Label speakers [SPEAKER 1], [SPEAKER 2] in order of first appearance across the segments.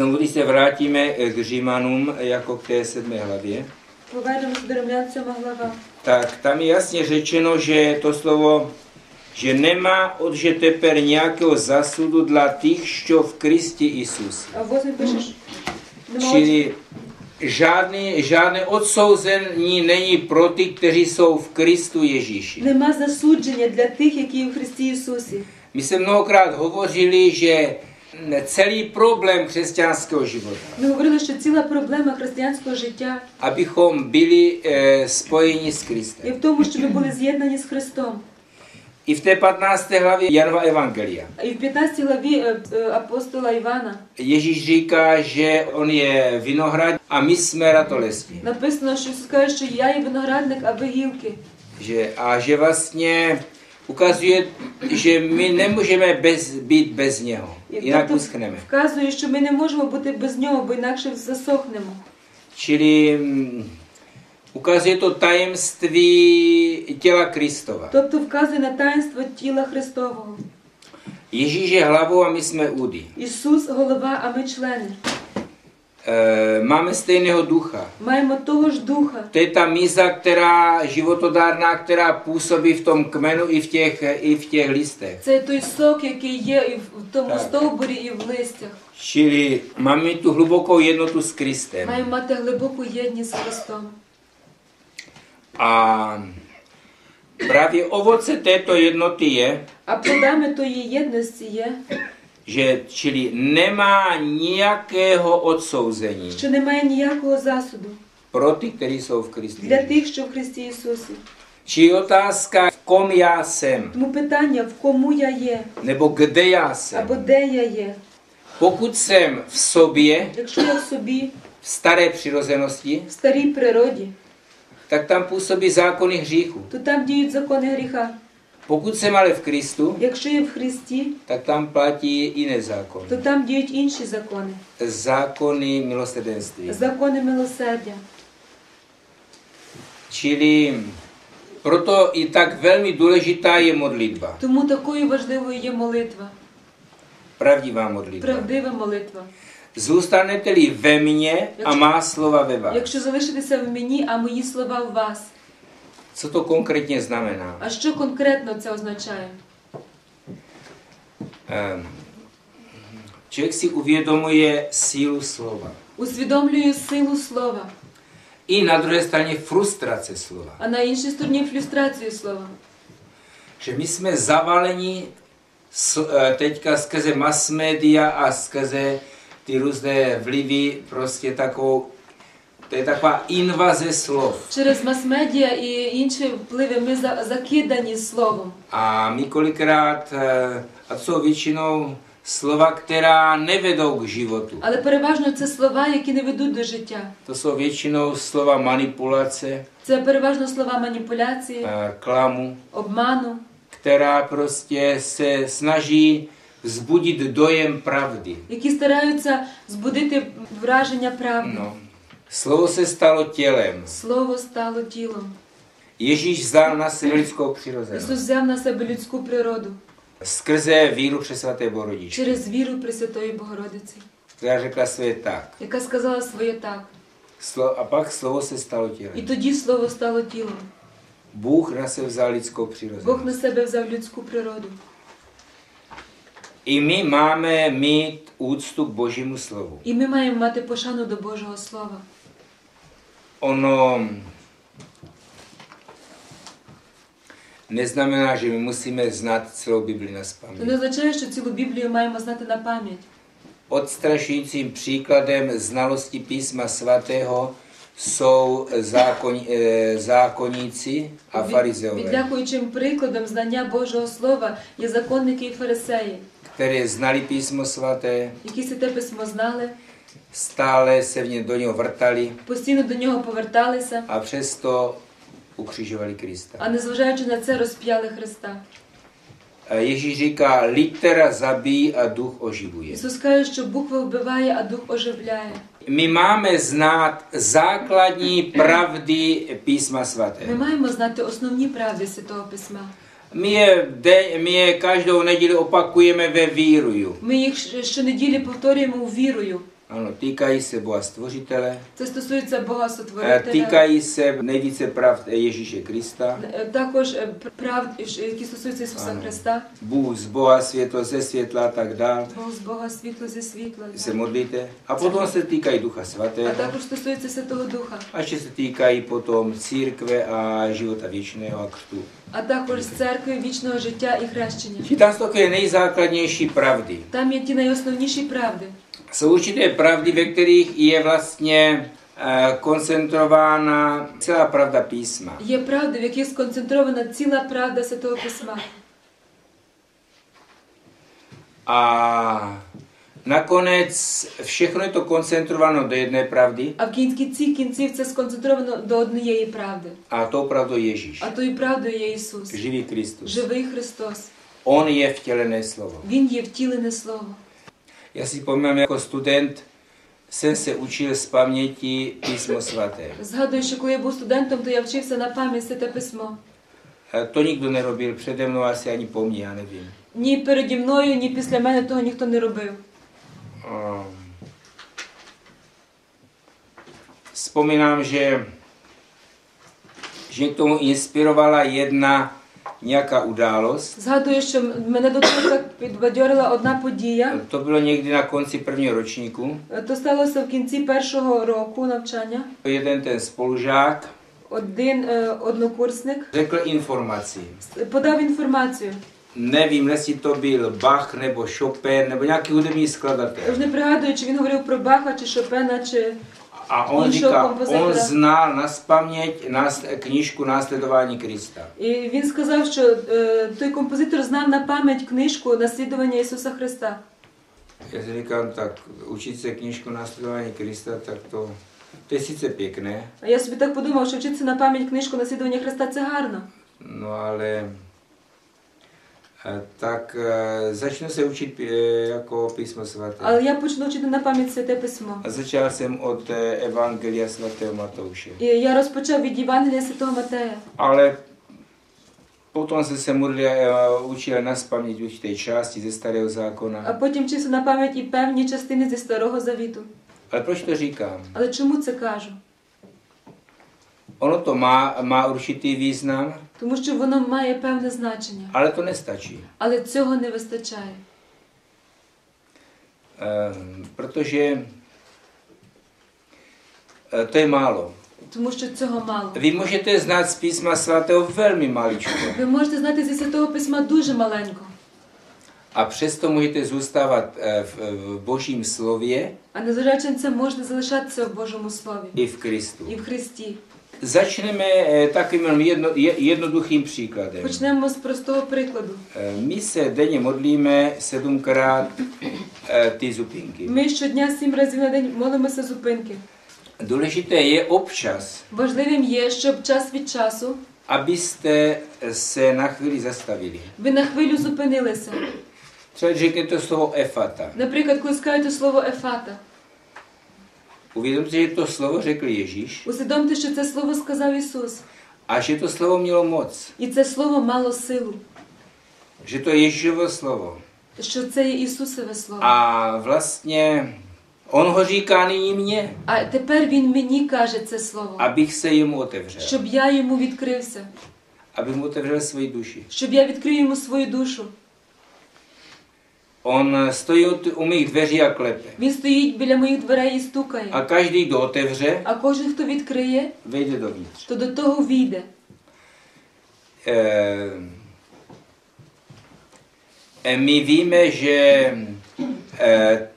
[SPEAKER 1] Znovu, když se vrátíme eh, k Římanům eh, jako k té sedmé hlavě, tak tam je jasně řečeno, že to slovo, že nemá odžeteper nějakého zasudu dla těch, co v Kristi
[SPEAKER 2] Isus. No,
[SPEAKER 1] Čili žádný, žádné odsouzení není pro ty, kteří jsou v Kristu Ježíši.
[SPEAKER 2] Nemá zasudění dla těch, jaký v Kristi Isusi.
[SPEAKER 1] My jsme mnohokrát hovořili, že celý problém křesťanského života,
[SPEAKER 2] Ми говорили, що ціла проблема християнського життя
[SPEAKER 1] abychom byli e, spojeni s
[SPEAKER 2] є
[SPEAKER 1] Kristem.
[SPEAKER 2] в тому, що ми були з'єднані з Христом.
[SPEAKER 1] I v té 15. hlavě Janova Evangelia
[SPEAKER 2] І в 15 главі е, е, апостола Івана
[SPEAKER 1] Ježíš říká, že on je vinohrad a my jsme ratolesti.
[SPEAKER 2] написано, що Ісус каже, що я є виноградник, а ви гілки.
[SPEAKER 1] Že, a že vlastně ukazuje, že my nemůžeme bez, být bez něho,
[SPEAKER 2] І
[SPEAKER 1] jinak
[SPEAKER 2] тобто
[SPEAKER 1] uschneme.
[SPEAKER 2] вказує, що ми не можемо бути без нього, бо інакше засохнемо.
[SPEAKER 1] Čili mm, ukazuje to tajemství těla Kristova.
[SPEAKER 2] Тобто вказує на таїнство тіла Христового.
[SPEAKER 1] Ježíš je hlavou a my jsme údy.
[SPEAKER 2] Ісус голова, а ми члени.
[SPEAKER 1] E, máme stejného ducha.
[SPEAKER 2] Маємо того ж духа.
[SPEAKER 1] To je ta míza, která životodárná, která působí v tom kmenu i v těch, i v těch listech.
[SPEAKER 2] Це той сок, який є і в тому
[SPEAKER 1] Так.
[SPEAKER 2] стовбурі, і в листях.
[SPEAKER 1] Čili máme mít tu hlubokou jednotu s Kristem.
[SPEAKER 2] Маємо мати глибоку єдність з Христом.
[SPEAKER 1] A právě ovoce této jednoty je,
[SPEAKER 2] А плодами тої єдності є,
[SPEAKER 1] že čili nemá nějakého odsouzení
[SPEAKER 2] що немає ніякого засуду
[SPEAKER 1] pro ty, kteří jsou v Kristu.
[SPEAKER 2] для
[SPEAKER 1] Ježíši.
[SPEAKER 2] тих, що в Христі Ісусі.
[SPEAKER 1] Či otázka, v kom já jsem,
[SPEAKER 2] Тому питання, в кому я є,
[SPEAKER 1] nebo kde já
[SPEAKER 2] або
[SPEAKER 1] jsem.
[SPEAKER 2] де я є.
[SPEAKER 1] Pokud jsem v sobě,
[SPEAKER 2] Якщо я в собі,
[SPEAKER 1] v staré přirozenosti,
[SPEAKER 2] в старій природі,
[SPEAKER 1] tak tam působí zákony hříchu.
[SPEAKER 2] то там діють закони гріха.
[SPEAKER 1] Pokud jsem ale v Kristu,
[SPEAKER 2] Якщо я в Христі,
[SPEAKER 1] tak tam platí jiné zákony.
[SPEAKER 2] то там діють інші закони.
[SPEAKER 1] Zákony milosrdenství.
[SPEAKER 2] Закони милосердя.
[SPEAKER 1] Čili proto i tak velmi důležitá je modlitba.
[SPEAKER 2] Тому такою важливою є молитва,
[SPEAKER 1] Pravdivá modlitba.
[SPEAKER 2] правдива молитва.
[SPEAKER 1] Zůstanete-li ve mně a má slova ve vás.
[SPEAKER 2] Якщо залишитися в мені, а мої слова в вас.
[SPEAKER 1] Co to konkrétně znamená?
[SPEAKER 2] А що конкретно це означає?
[SPEAKER 1] Ehm, Člověk si uvědomuje sílu slova.
[SPEAKER 2] Усвідомлюю силу слова,
[SPEAKER 1] I na druhé straně frustrace slova.
[SPEAKER 2] а на іншій стороні флюстрацію слова.
[SPEAKER 1] Že my jsme zavaleni s- eh, teďka skrze mass media a skrze ty různé vlivy, prostě takovou, to je taková invaze slov.
[SPEAKER 2] Через мас-медіа і інші впливи ми за- закидані словом.
[SPEAKER 1] A my kolikrát, eh, a to jsou většinou slova, která nevedou k životu.
[SPEAKER 2] Але переважно це слова, які не ведуть до життя.
[SPEAKER 1] To jsou většinou slova manipulace,
[SPEAKER 2] Це переважно слова маніпуляції,
[SPEAKER 1] eh, klamu,
[SPEAKER 2] обману,
[SPEAKER 1] která prostě se snaží vzbudit dojem pravdy.
[SPEAKER 2] які стараються збудити враження правди.
[SPEAKER 1] No. Slovo se stalo tělem.
[SPEAKER 2] Слово стало тілом.
[SPEAKER 1] Ježíš vzal na sebe lidskou
[SPEAKER 2] Ісус взяв на себе людську природу
[SPEAKER 1] Skrze víru přes svaté Bohorodiče,
[SPEAKER 2] через віру Пресвятої Богородиці,
[SPEAKER 1] která řekla své tak.
[SPEAKER 2] яка сказала своє так.
[SPEAKER 1] Slo- a pak slovo se stalo
[SPEAKER 2] І тоді слово стало тілом.
[SPEAKER 1] Bůh na sebe vzal lidskou
[SPEAKER 2] Бог на себе взяв людську природу.
[SPEAKER 1] I my máme mít úctu k Božímu slovu.
[SPEAKER 2] І ми маємо мати пошану до Божого Слова.
[SPEAKER 1] Ono neznamená, že my musíme znát celou Bibli na spaměť.
[SPEAKER 2] означає, що цілу Біблію маємо знати на пам'ять.
[SPEAKER 1] Odstrašujícím příkladem znalosti písma svatého jsou zákon, eh, zákonníci a farizeové,
[SPEAKER 2] Відлякуючим прикладом знання Божого Слова є законники і фарисеї,
[SPEAKER 1] které znali písmo svaté,
[SPEAKER 2] які святе письмо знали,
[SPEAKER 1] stále se v ně do něho vrtali
[SPEAKER 2] постійно до нього поверталися,
[SPEAKER 1] a přesto ukřižovali Krista.
[SPEAKER 2] а незважаючи на це розп'яли Христа.
[SPEAKER 1] Eh, Ježíš říká, litera zabíjí a duch oživuje.
[SPEAKER 2] Ісус каже, що буква вбиває, а дух оживляє.
[SPEAKER 1] My máme znát základní pravdy písma
[SPEAKER 2] Ми
[SPEAKER 1] svaté.
[SPEAKER 2] маємо знати основні правди Святого Письма.
[SPEAKER 1] My je, de, my je každou neděli opakujeme ve víruju.
[SPEAKER 2] Ми їх щ- щонеділі повторюємо вірою.
[SPEAKER 1] Ano, týkají se Boha Stvořitele,
[SPEAKER 2] Це стосується Бога
[SPEAKER 1] eh,
[SPEAKER 2] Сотворителя.
[SPEAKER 1] týkají se nejvíce pravd Ježíše Krista,
[SPEAKER 2] Е, Також е, правд, які стосуються Ісуса. Христа.
[SPEAKER 1] Bůh z Boha, světlo ze světla a tak dál.
[SPEAKER 2] Бог з Бога світло зі світла.
[SPEAKER 1] Se modlíte. A potom se týkají Ducha
[SPEAKER 2] А
[SPEAKER 1] Svatého.
[SPEAKER 2] також стосується Святого Духа.
[SPEAKER 1] A ještě se týkají potom církve a života věčného a křtu.
[SPEAKER 2] А також з церкви вічного життя і хрещення.
[SPEAKER 1] Tam jsou takové nejzákladnější pravdy.
[SPEAKER 2] Там є ті найосновніші правди.
[SPEAKER 1] Jsou určité pravdy, ve kterých je vlastně eh, koncentrována celá pravda písma.
[SPEAKER 2] Є правди, в яких сконцентрована ціла правда Святого Письма.
[SPEAKER 1] A nakonec všechno je to koncentrováno do jedné pravdy
[SPEAKER 2] А в кінці кінців це сконцентровано до однієї правди.
[SPEAKER 1] a tou pravdou je Ježíš.
[SPEAKER 2] А тою правдою є Ісус,
[SPEAKER 1] Živý Kristus.
[SPEAKER 2] живий Христос.
[SPEAKER 1] On je vtělené slovo.
[SPEAKER 2] Він є втілене Слово.
[SPEAKER 1] Já si vzpomínám, jako student jsem se učil z paměti písmo svaté.
[SPEAKER 2] Згадую, що коли я був студентом, то я вчився на пам'ять Святе Письмо.
[SPEAKER 1] Eh, To nikdo nerobil přede mnou, asi ani po mně, já nevím.
[SPEAKER 2] Ні переді мною, ні після мене того ніхто не робив.
[SPEAKER 1] Um, Vzpomínám, že, že k tomu inspirovala jedna nějaká událost.
[SPEAKER 2] Zгадую, що мене до того так підбадьорила одна подія.
[SPEAKER 1] To bylo někdy na konci prvního ročníku.
[SPEAKER 2] То сталося в кінці першого року навчання.
[SPEAKER 1] Jeden ten spolužák
[SPEAKER 2] Один однокурсник
[SPEAKER 1] řekl informaci.
[SPEAKER 2] подав інформацію.
[SPEAKER 1] Nevím, jestli to byl Bach nebo Chopin nebo nějaký hudební skladatel.
[SPEAKER 2] не пригадую, чи він говорив про Баха, чи Шопена, чи
[SPEAKER 1] A on říká,
[SPEAKER 2] kompozitora.
[SPEAKER 1] on znal na spaměť nás, knížku Následování Krista.
[SPEAKER 2] і він сказав, що той композитор знав на пам'ять книжку Наслідування Ісуса Христа.
[SPEAKER 1] Já si říkám, tak učit se knížku Následování Krista, tak to, to je sice pěkné,
[SPEAKER 2] А я собі так подумав, що вчитися на пам'ять книжку Наслідування Христа це гарно.
[SPEAKER 1] no ale eh, Eh, tak eh, začnu se učit eh, jako písmo svaté.
[SPEAKER 2] Ale já počnu učit na paměť světé
[SPEAKER 1] písmo. Začal jsem od Evangelia svatého Matouše.
[SPEAKER 2] Já rozpočal vidí Evangelia svatého Mateje.
[SPEAKER 1] Ale Potom jsem se modlil, učil na spaměť té části ze Starého zákona.
[SPEAKER 2] A potom čím se na paměť i pevné částiny ze Starého zavitu.
[SPEAKER 1] Ale proč to říkám?
[SPEAKER 2] Ale čemu to kážu?
[SPEAKER 1] Ono to má, má určitý význam,
[SPEAKER 2] Тому що воно має певне значення.
[SPEAKER 1] ale to nestačí.
[SPEAKER 2] Але цього не вистачає.
[SPEAKER 1] Ehm, protože eh, to je málo.
[SPEAKER 2] Тому що цього мало.
[SPEAKER 1] Vy můžete znát z písma svatého velmi maličko
[SPEAKER 2] Ви можете знати зі Святого Письма дуже маленько,
[SPEAKER 1] a přesto můžete zůstávat eh, v, v božím slově
[SPEAKER 2] а незважаючи на це можна залишатися в Божому Слові
[SPEAKER 1] i v Kristu.
[SPEAKER 2] і в Христі.
[SPEAKER 1] Začneme eh, takovým jenom jedno, je- jednoduchým příkladem.
[SPEAKER 2] Почнемо з простого прикладу.
[SPEAKER 1] Eh, My se denně modlíme sedmkrát eh, ty zupinky.
[SPEAKER 2] Ми щодня сім разів на день молимося зупинки.
[SPEAKER 1] Důležité je občas,
[SPEAKER 2] Важливим є, щоб час від часу
[SPEAKER 1] abyste se na chvíli zastavili.
[SPEAKER 2] ви на хвилю зупинилися.
[SPEAKER 1] Třeba řekněte slovo efata.
[SPEAKER 2] Наприклад, коли скажете слово ефата,
[SPEAKER 1] Uvědomte, že to slovo řekl Ježíš
[SPEAKER 2] усвідомте, що це слово сказав Ісус,
[SPEAKER 1] a že to slovo mělo moc.
[SPEAKER 2] і це слово мало силу,
[SPEAKER 1] Že to je Ježíšovo slovo.
[SPEAKER 2] що це є Ісусове Слово.
[SPEAKER 1] A vlastně on ho říká nyní mně,
[SPEAKER 2] А тепер Він мені каже це слово,
[SPEAKER 1] abych se jemu otevřel.
[SPEAKER 2] щоб я йому відкрився,
[SPEAKER 1] Abych mu otevřel svoji duši.
[SPEAKER 2] щоб я відкрив йому свою душу.
[SPEAKER 1] On stojí u t- u mých dveří a klepe.
[SPEAKER 2] Він стоїть біля моїх дверей і
[SPEAKER 1] A
[SPEAKER 2] стукає.
[SPEAKER 1] každý, kdo otevře,
[SPEAKER 2] А кожен, хто відкриє,
[SPEAKER 1] vejde dovnitř.
[SPEAKER 2] то до того війде.
[SPEAKER 1] Eh, eh, My víme, že eh,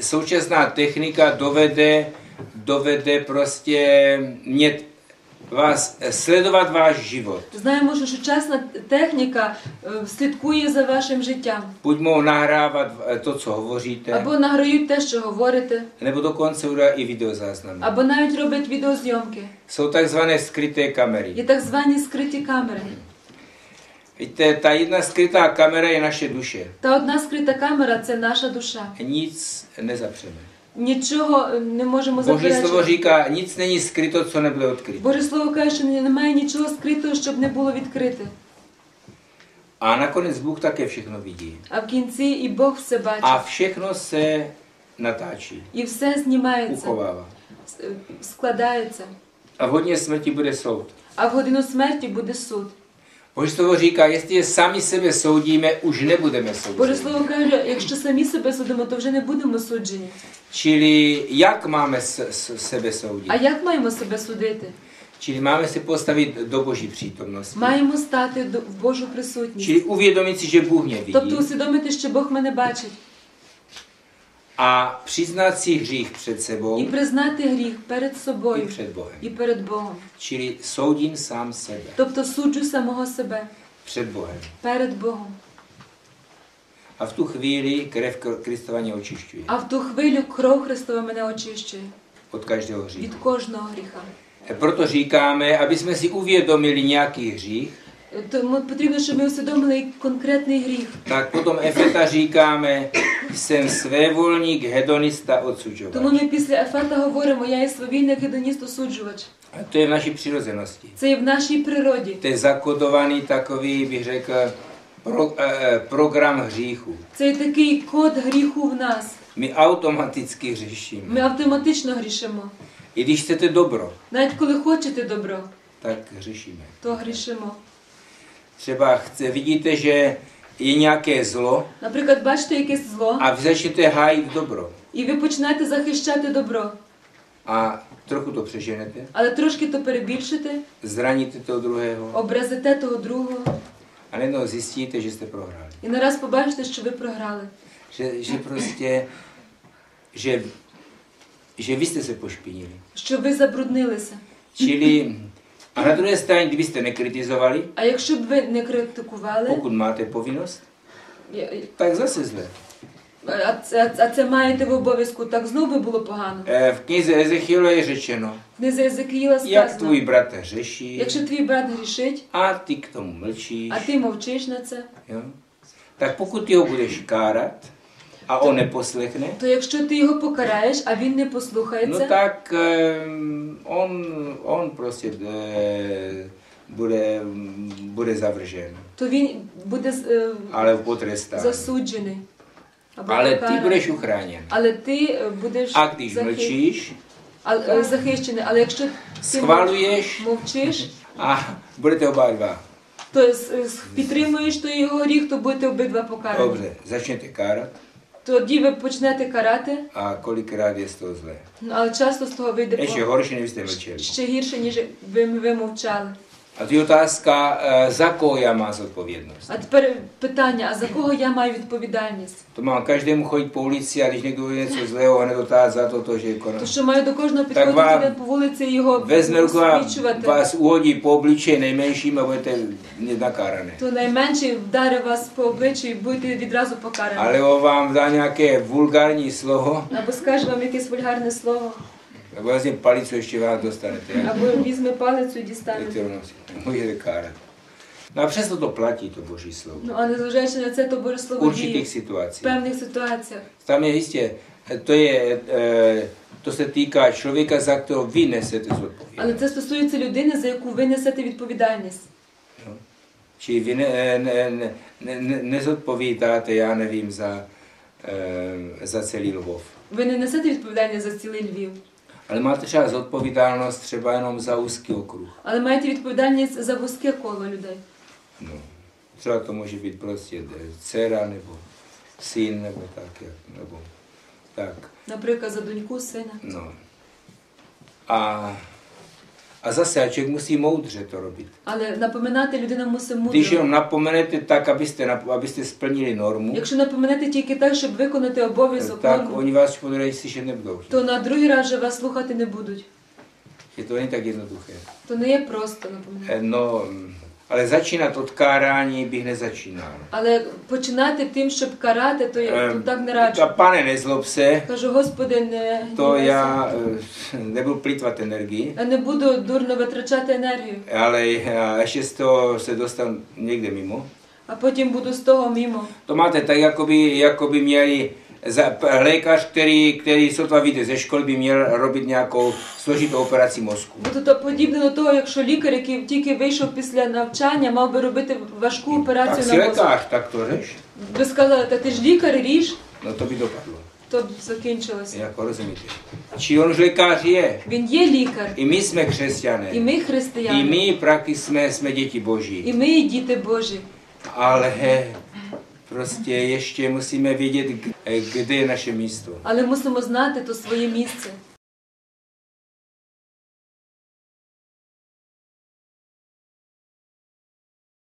[SPEAKER 1] současná technika dovede, dovede prostě mě, vás, eh, sledovat váš.
[SPEAKER 2] Знаємо, що сучасна техніка е, слідкує за вашим життям.
[SPEAKER 1] Buď mohou nahrávat eh, to,
[SPEAKER 2] Або награють те, що говорите,
[SPEAKER 1] nebo dokonce udělat i videozáznamy.
[SPEAKER 2] або навіть роблять відеозйомки.
[SPEAKER 1] Jsou takzvané skryté kamery.
[SPEAKER 2] Є так звані скриті камери.
[SPEAKER 1] Víte, ta jedna skrytá kamera je naše duše.
[SPEAKER 2] Та одна скрита камера це наша душа.
[SPEAKER 1] Nic nezapřeme.
[SPEAKER 2] Нічого е, не можемо
[SPEAKER 1] Boží slovo
[SPEAKER 2] заперечити.
[SPEAKER 1] říká, nic není skryto, co nebude odkryto.
[SPEAKER 2] Боже слово каже, що немає нічого скритого, щоб не було відкрите.
[SPEAKER 1] A nakonec Bůh také všechno vidí.
[SPEAKER 2] А в кінці і Бог все
[SPEAKER 1] A
[SPEAKER 2] бачить.
[SPEAKER 1] všechno se natáčí,
[SPEAKER 2] і все знімається,
[SPEAKER 1] uchovává.
[SPEAKER 2] с- складається.
[SPEAKER 1] A v hodně smrti bude soud.
[SPEAKER 2] А в годину смерті буде суд.
[SPEAKER 1] Boží slovo říká, jestli sami sebe soudíme, už nebudeme
[SPEAKER 2] Боже
[SPEAKER 1] soudit.
[SPEAKER 2] слово каже, якщо самі себе судимо, то вже не будемо суджені.
[SPEAKER 1] Čili jak máme s, s, sebe soudit?
[SPEAKER 2] А як маємо себе судити?
[SPEAKER 1] Čili máme se postavit do Boží přítomnosti.
[SPEAKER 2] Маємо стати до- в Божу присутність.
[SPEAKER 1] Čili uvědomit si, že Bůh mě vidí
[SPEAKER 2] Тобто усвідомити, що Бог мене бачить,
[SPEAKER 1] a přiznat si hřích před
[SPEAKER 2] і
[SPEAKER 1] sebou
[SPEAKER 2] признати гріх перед
[SPEAKER 1] i
[SPEAKER 2] собою
[SPEAKER 1] před Bohem.
[SPEAKER 2] і перед Богом.
[SPEAKER 1] Čili soudím sám sebe
[SPEAKER 2] Тобто суджу самого себе
[SPEAKER 1] před Bohem.
[SPEAKER 2] перед Богом.
[SPEAKER 1] A v tu chvíli krev Kr- Kristova mě očišťuje
[SPEAKER 2] А в ту хвилю кров Христова мене очищує
[SPEAKER 1] od každého
[SPEAKER 2] від
[SPEAKER 1] hříchu.
[SPEAKER 2] кожного гріха.
[SPEAKER 1] E Proto říkáme, aby jsme si uvědomili nějaký hřích,
[SPEAKER 2] Тому потрібно, щоб ми усвідомили конкретний гріх.
[SPEAKER 1] tak potom Efeta říkáme, jsem svévolník, hedonista,
[SPEAKER 2] Тому ми після Ефета говоримо, я є свавільник гедоніст осуджувач.
[SPEAKER 1] A to je v naší přirozenosti.
[SPEAKER 2] Це є в нашій природі.
[SPEAKER 1] To je zakodovaný takový, bych řekl, pro, eh, program hříchu.
[SPEAKER 2] Це є такий код гріху в нас.
[SPEAKER 1] My automaticky hřešíme.
[SPEAKER 2] Ми автоматично грішимо.
[SPEAKER 1] I když chcete dobro,
[SPEAKER 2] Навіть коли хочете добро,
[SPEAKER 1] tak hřešíme.
[SPEAKER 2] то грішимо.
[SPEAKER 1] Třeba chce, vidíte, že je nějaké zlo
[SPEAKER 2] Наприклад, бачите якесь зло,
[SPEAKER 1] a vy začnete hájit dobro.
[SPEAKER 2] і ви починаєте захищати добро,
[SPEAKER 1] A trochu to přeženete,
[SPEAKER 2] але трошки то перебільшите,
[SPEAKER 1] zraníte toho druhého
[SPEAKER 2] образите того другого,
[SPEAKER 1] a najednou zjistíte, že jste prohráli.
[SPEAKER 2] і нараз побачите, що ви програли.
[SPEAKER 1] Že, že prostě, že, že vy jste se pošpinili.
[SPEAKER 2] Що ви забруднилися.
[SPEAKER 1] Čili, a na druhé straně, kdybyste nekritizovali,
[SPEAKER 2] А якщо б ви не критикували,
[SPEAKER 1] pokud máte povinnost,
[SPEAKER 2] я-
[SPEAKER 1] tak zase zle.
[SPEAKER 2] а це, а це маєте в обов'язку, так знову би було погано.
[SPEAKER 1] Eh, V knize Ezechiela je řečeno,
[SPEAKER 2] В книзі Єзекіїла
[SPEAKER 1] jak
[SPEAKER 2] сказано,
[SPEAKER 1] tvůj bratr řeší
[SPEAKER 2] якщо твій брат грішить,
[SPEAKER 1] a ty k tomu mlčíš,
[SPEAKER 2] а ти мовчиш на це,
[SPEAKER 1] jo? tak pokud ty ho budeš kárat a on neposlechne,
[SPEAKER 2] то якщо ти його покараєш, а він не послухається,
[SPEAKER 1] tak eh, on, on prostě eh, bude, bude
[SPEAKER 2] то він буде е,
[SPEAKER 1] ale potrestán.
[SPEAKER 2] засуджений. Або
[SPEAKER 1] ty
[SPEAKER 2] покараний.
[SPEAKER 1] budeš uchráněn.
[SPEAKER 2] Але ти е, будеш
[SPEAKER 1] A když
[SPEAKER 2] захи-
[SPEAKER 1] mlčíš,
[SPEAKER 2] а- е, захищений. Але якщо ти
[SPEAKER 1] schvaluješ
[SPEAKER 2] мовчиш,
[SPEAKER 1] budete oba dva.
[SPEAKER 2] то підтримуєш той його гріх, то будете обидва покарані.
[SPEAKER 1] Dobře, začnete kárat
[SPEAKER 2] Тоді ви почнете карати,
[SPEAKER 1] А kolikrát є з того зле.
[SPEAKER 2] ну, але часто з того вийде
[SPEAKER 1] Ще
[SPEAKER 2] по-
[SPEAKER 1] horší, než jste mlčeli.
[SPEAKER 2] ще гірше, ніж ви, ви мовчали.
[SPEAKER 1] Je otázka, eh, za koho já má zodpovědnost.
[SPEAKER 2] А тепер питання: а за кого я маю відповідальність?
[SPEAKER 1] Mám každému chodit po ulici a když někdo udělá něco zlého, hned otázat za to, to, že je konec.
[SPEAKER 2] То що маю до кожного підходити
[SPEAKER 1] вам
[SPEAKER 2] він по вулиці і його
[SPEAKER 1] a
[SPEAKER 2] освічувати,
[SPEAKER 1] vás uhodí po obličeji nejmenším a budete nakárané.
[SPEAKER 2] то найменший вдарить вас по обличчю і будете відразу покарані.
[SPEAKER 1] On vám dá nějaké vulgární slovo,
[SPEAKER 2] Або скаже вам якесь вульгарне слово,
[SPEAKER 1] nebo vlastně palicu ještě vás dostanete. jak-
[SPEAKER 2] або візьме палицю і дістане.
[SPEAKER 1] kterou nosíte. No a přesto to platí, to boží slovo.
[SPEAKER 2] Ну а незважаючи на це, то Боже
[SPEAKER 1] V
[SPEAKER 2] слово діє
[SPEAKER 1] určitých
[SPEAKER 2] в
[SPEAKER 1] situacích. Tam je jistě, to je, eh, to se týká člověka, za kterého vy nesete
[SPEAKER 2] Але
[SPEAKER 1] zodpovědnost.
[SPEAKER 2] це стосується людини, за яку ви несете відповідальність.
[SPEAKER 1] Čili vy ne, ne, ne, ne, ne, nezodpovídáte, já nevím, za, eh, za celý Lvov.
[SPEAKER 2] Ви не несете відповідальність за цілий Львів,
[SPEAKER 1] Ale máte třeba zodpovědnost třeba jenom za úzký okruh.
[SPEAKER 2] Ale máte odpovědnost za úzké kolo lidí.
[SPEAKER 1] No, třeba to může být prostě dcera nebo syn nebo tak, jak, nebo tak.
[SPEAKER 2] Například za duňku syna.
[SPEAKER 1] No. A a zase, a člověk musí moudře to robit.
[SPEAKER 2] Але напоминати людина мусить
[SPEAKER 1] Když jenom napomenete tak, abyste, abyste splnili normu,
[SPEAKER 2] Якщо напоминати тільки так, щоб виконати обов'язок,
[SPEAKER 1] tak
[SPEAKER 2] норму,
[SPEAKER 1] oni vás druhé slyšet nebudou.
[SPEAKER 2] то на другий раз вже вас слухати не будуть.
[SPEAKER 1] Je to není tak jednoduché.
[SPEAKER 2] To не є просто напоминати.
[SPEAKER 1] Eh, No, mm, ale začínat od kárání bych nezačínal.
[SPEAKER 2] Але починати тим, щоб карати, то я то
[SPEAKER 1] Ehm,
[SPEAKER 2] так не
[SPEAKER 1] A
[SPEAKER 2] раджу.
[SPEAKER 1] pane, nezlob se,
[SPEAKER 2] Кажу, Господи, не,
[SPEAKER 1] to
[SPEAKER 2] гнівайся.
[SPEAKER 1] já eh, nebudu plýtvat energii,
[SPEAKER 2] я не буду дурно витрачати енергію,
[SPEAKER 1] ale já ještě z toho se dostanu někde mimo.
[SPEAKER 2] а потім буду з того мімо.
[SPEAKER 1] To máte tak, jako by, jako lékař, který, který sotva vyjde ze školy, by měl robit nějakou složitou operaci mozku.
[SPEAKER 2] Бо тут подібне до того, якщо лікар, який тільки вийшов після навчання, мав би робити важку
[SPEAKER 1] Так,
[SPEAKER 2] операцію
[SPEAKER 1] всі
[SPEAKER 2] на мозок.
[SPEAKER 1] tak to řeš?
[SPEAKER 2] Ви сказали, та ти ж лікар,
[SPEAKER 1] No to by dopadlo.
[SPEAKER 2] то б закінчилося.
[SPEAKER 1] Jako rozumíte. Či on už lékař je.
[SPEAKER 2] Він є лікар,
[SPEAKER 1] I my jsme křesťané.
[SPEAKER 2] і ми
[SPEAKER 1] I my prakticky jsme, jsme děti boží.
[SPEAKER 2] і ми є діти Божі.
[SPEAKER 1] Ale Prostě ještě musíme vědět, kde je naše místo.
[SPEAKER 2] Ale musíme znát to svoje místo.